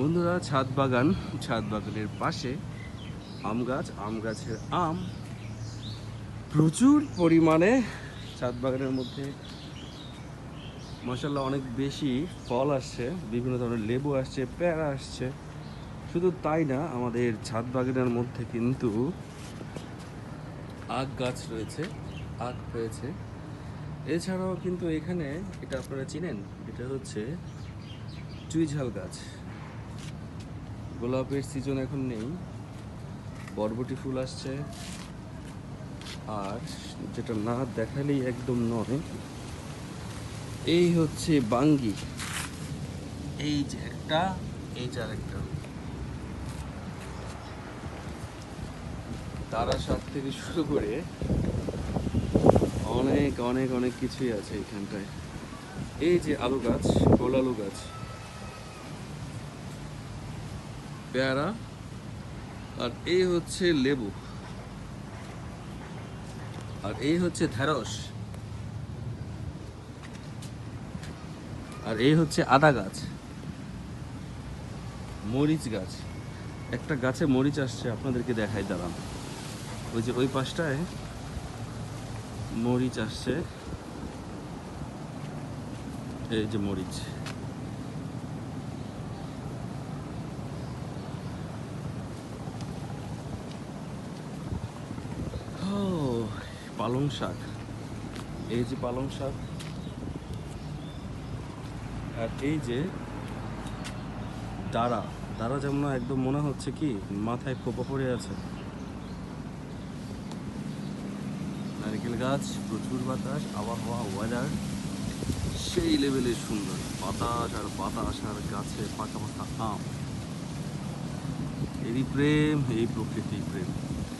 বন্ধুরা, ছাদ বাগান, ছাদ বাগানের পাশে আম গাছ, আম গাছের আম। প্রচুর পরিমাণে ছাদ বাগানের মধ্যে মশাল্লা অনেক বেশি ফল আসছে, বিভিন্ন ধরনের লেবু আসছে, পেয়ারা আসছে। শুধু তাই না, আমাদের ছাদ বাগানের মধ্যে কিন্তু আখ গাছ রয়েছে, আখ রয়েছে এছাড়াও কিন্তু এখানে, এটা আপনারা চিনেন, এটা হচ্ছে চুইঝাল গাছ। গোলাপের সিজন এখন নেই। বরবটি ফুল আসছে। আর যেটা না দেখালেই একদম নয়, এই হচ্ছে বাঙ্গি। এই যে একটা, এই যে আরেকটা। তারা সাত থেকে শুরু করে অনেক অনেক অনেক কিছুই আছে এখানটায়। এই যে আলু গাছ, গোল আলু গাছ। পেয়ারা। আর এই হচ্ছে লেবু। আর এই হচ্ছে ঢেঁড়স। আর এই হচ্ছে আদা গাছ। মরিচ গাছ। একটা গাছে মরিচ আসছে, আপনাদেরকে দেখাই দাঁড়ান। ওই যে ওই পাশটায় মরিচ আসছে। এই যে মরিচ। পালং শাক। এই যে পালং শাক আর এই যে দাঁড়া দাঁড়া যেমন একদম মনে হচ্ছে কি, মাথায় খোপা পড়ে আছে। নারকেল গাছ, প্রচুর বাতাস, আবহাওয়া ওয়েদার সেই লেভেলের সুন্দর। বাতাস আর বাতাস আর গাছে পাকা পাকা আম। এরই প্রেম, এই প্রকৃতি প্রেম।